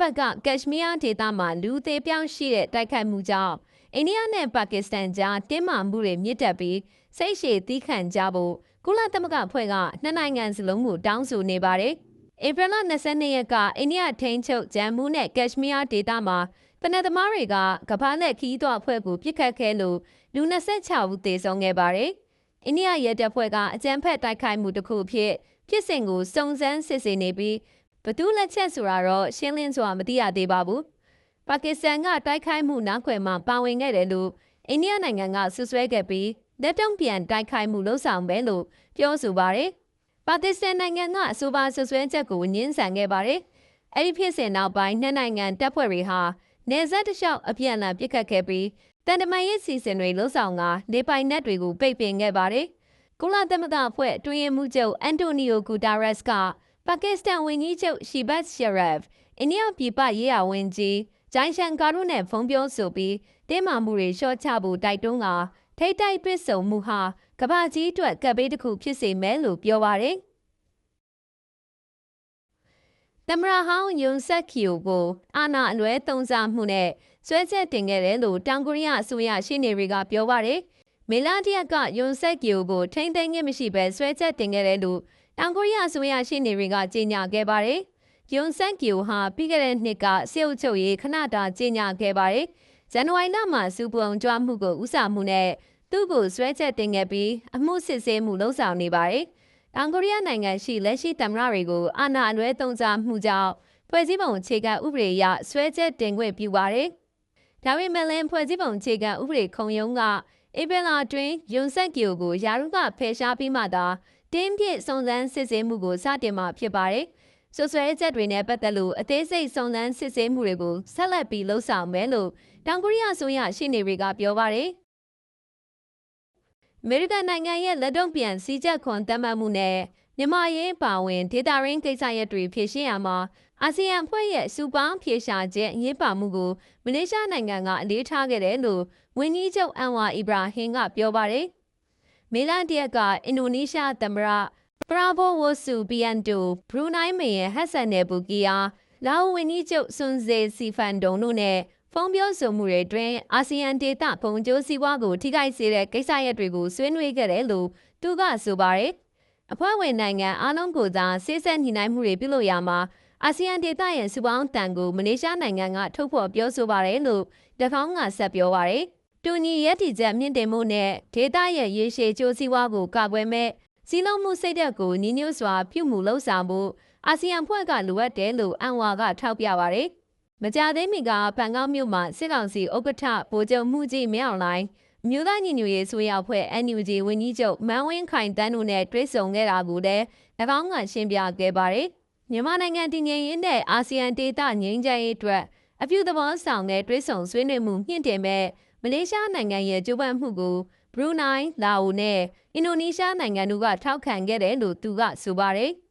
ဘက်ကကက်ရှမီးယားဒေသမှာလူသေးပြောင်းရှိတဲ့တိုက်ခိုက်မှုကြောင့်အိန္ဒိယနဲ့ပါကစ္စတန်ကြားတင်းမာမှုတွေမြင့်တက်ပြီးစိတ်ရှည်သီးခံကြဖို့ကုလသမဂ္ဂဖွဲ့ကနှစ်နိုင်ငံစလုံးကိုတောင်းဆိုနေပါတယ်။ဧပြီလ22ရက်ကအိန္ဒိယထိန်းချုပ်ဂျမ်မူနဲ့ကက်ရှမီးယားဒေသမှာပနသမားတွေကကမ္ဘာလက်ခီးသွွားအဖွဲ့ကိုပြစ်ခတ်ခဲ့လို့လူ26ဦးသေဆုံးခဲ့ပါတယ်။အိန္ဒိယရဲတပ်ဖွဲ့ကအကြမ်းဖက်တိုက်ခိုက်မှုတစ်ခုဖြစ်ဖြစ်စဉ်ကိုစုံစမ်းစစ်ဆေးနေပြီး ဘသူလက်ချက်ဆိုတာတော့ရှင်းလင်းစွာမသိရသေးပါဘူး။ပါကစ္စတန်ကတိုက်ခိုက်မှုနောက်ွယ်မှာပါဝင်ခဲ့တယ်လို့အိန္ဒိယနိုင်ငံကဆွဆွဲခဲ့ပြီးလက်တုံးပြန်တိုက်ခိုက်မှုလှုံ့ဆော်ပဲလို့ပြောဆိုပါတယ်။ပါကစ္စတန်နိုင်ငံကအဆိုပါဆွဆွဲချက်ကိုညှင်းဆန်ခဲ့ပါတယ်။အဲ့ဒီဖြစ်စဉ်နောက်ပိုင်းနှစ်နိုင်ငံတပ်ဖွဲ့တွေဟာနေဆက်တလျှောက်အပြန်အလှန်ပစ်ခတ်ခဲ့ပြီးတန်တမန်ရေးစီစဉ်တွေလှုံ့ဆော်ကနေပိုင်နက်တွေကိုပိတ်ပင်ခဲ့ပါတယ်။ကုလသမဂ္ဂအဖွဲ့အတွင်းမှုချုပ်အန်တိုနီယိုဂူတာရက်စ်က ပါကစ္စတန်ဝန်ကြီးချုပ်ရှီဘတ်ရှရက်ဖ်အိန္ဒိယပြည်ပရေးရာဝန်ကြီးဂျိုင်ရှန်ကာရုနဲ့ဖုန်းပြောဆိုပြီးတင်းမာမှုတွေလျှော့ချဖို့တိုက်တွန်းကထိတ်တိုက်တွစ်ဆုံမှုဟာကမ္ဘာကြီးအတွက်ကပ်ဘေးတစ်ခုဖြစ်စေမယ်လို့ပြောပါတယ်။တမရဟောင်းယွန်ဆက်ခီယိုကိုအာနာအလွဲသုံးစားမှုနဲ့ဆွဲချက်တင်ခဲ့တယ်လို့တောင်ကိုရီးယားအစိုးရရှင်းနေတွေကပြောပါတယ်။မေလာတရက်ကယွန်ဆက်ခီယိုကိုထိမ့်သိမ်းခြင်းမရှိဘဲဆွဲချက်တင်ခဲ့တယ်လို့ တောင်ကိုရီးယားအစိုးရရှင်းနေတွေကကြေညာခဲ့ပါတယ်။ယွန်ဆက်ခီယိုဟာပြီးခဲ့တဲ့နှစ်ကစေအုပ်ချုပ်ရေးခဏတာကြေညာခဲ့ပါတယ်။ဇန်နဝါရီလမှာစူပုံကြွားမှုကိုဥစားမှုနဲ့သူ့ကိုဆွဲချက်တင်ခဲ့ပြီးအမှုစစ်ဆေးမှုလှုံ့ဆော်နေပါတယ်။တောင်ကိုရီးယားနိုင်ငံရှိလက်ရှိသမ္မတတွေကိုအာဏာအလွဲသုံးစားမှုကြောင့်ဖွဲ့စည်းပုံအခြေခံဥပဒေအရဆွဲချက်တင်ခွင့်ပြုပါတယ်။ဒါပေမဲ့လည်းဖွဲ့စည်းပုံအခြေခံဥပဒေခုံရုံးကဧပြီလအတွင်းယွန်ဆက်ကီယိုကိုယာရုကဖယ်ရှားပြီးမှသာ တင်းပြည့်စုံစမ်းစစ်ဆေးမှုကိုစတင်မှာဖြစ်ပါတယ်။ဆွဆွဲချက်တွေနဲ့ပတ်သက်လို့အသေးစိတ်စုံစမ်းစစ်ဆေးမှုတွေကိုဆက်လက်ပြီးလှုပ်ဆောင်မယ်လို့တောင်ကိုရီးယားဆိုရရှိနေတွေကပြောပါတယ်။အမေရိကန်နိုင်ငံရဲ့လက်တော့ပြန်စီးချက်ခွန်တတ်မှတ်မှုနဲ့မြန်မာရေးပါဝင်ဒေတာရင်းကိစ္စရပ်တွေဖြေရှင်းရမှာအာဆီယံဖွဲ့ရဲ့စူပေါင်းဖြေရှာချက်ရင်းပါမှုကိုမလေးရှားနိုင်ငံကအလေးထားခဲ့တယ်လို့ဝန်ကြီးချုပ်အန်ဝါအီဘရာဟင်ကပြောပါတယ်။ မေလန်တရကအင်ဒိုနီးရှားသမ္မတပရာဘိုဝိုဆူဘီယန်တိုဘရူနိုင်းမေယဟက်ဆန်နယ်ဘူကီယာလာအိုဝန်ကြီးချုပ်ဆွန်ဇေစီဖန်ဒုံတို့နဲ့ဖုံးပြောဆိုမှုတွေအတွင်းအာဆီယံဒေသပုံကျိုးစည်းဝါးကိုထိခိုက်စေတဲ့ကိစ္စရပ်တွေကိုဆွေးနွေးခဲ့တယ်လို့သူကဆိုပါတယ်။အဖွဲ့ဝင်နိုင်ငံအားလုံးကိုသာစိစက်ညှိနှိုင်းမှုတွေပြုလုပ်ရမှာအာဆီယံဒေသရဲ့စုပေါင်းတန်ကိုမလေးရှားနိုင်ငံကထုတ်ဖော်ပြောဆိုပါတယ်လို့တဖောင်းကဆက်ပြောပါတယ်။ တူညီရက်တီချက်မြင့်တင်မှုနဲ့ဒေသရဲ့ရေရှည်ကျိုးစည်းဝါးကိုကာကွယ်မဲ့စီးလုံးမှုစိတ်ဓာတ်ကိုညီညွတ်စွာပြုမှုလှုပ်ဆောင်ဖို့အာဆီယံဖွဲ့ကလိုအပ်တယ်လို့အန်ဝါကထောက်ပြပါတယ်။မကြသေးမီကဖန်ကောက်မြို့မှာစစ်ကောင်စီဥက္ကဋ္ဌဗိုလ်ချုပ်မှုကြီးမြောင်လိုင်းမြို့သားညီညွတ်ရေးဆိုရအဖွဲ့ NUG ဝန်ကြီးချုပ်မန်းဝင်းခိုင်တန်းတို့နဲ့တွေ့ဆုံခဲ့တာကိုလည်း၎င်းကရှင်းပြခဲ့ပါတယ်။မြန်မာနိုင်ငံတည်ငြိမ်ရေးနဲ့အာဆီယံဒေသငြိမ်းချမ်းရေးအတွက် အပြုသဘောဆောင်တဲ့တွေ့ဆုံဆွေးနွေးမှုမြင့်တင်မဲ့မလေးရှားနိုင်ငံရဲ့ကြိုးပမ်းမှုကိုဘရူနိုင်း၊လာအိုနဲ့အင်ဒိုနီးရှားနိုင်ငံတို့ကထောက်ခံခဲ့တယ်လို့သူကဆိုပါတယ်။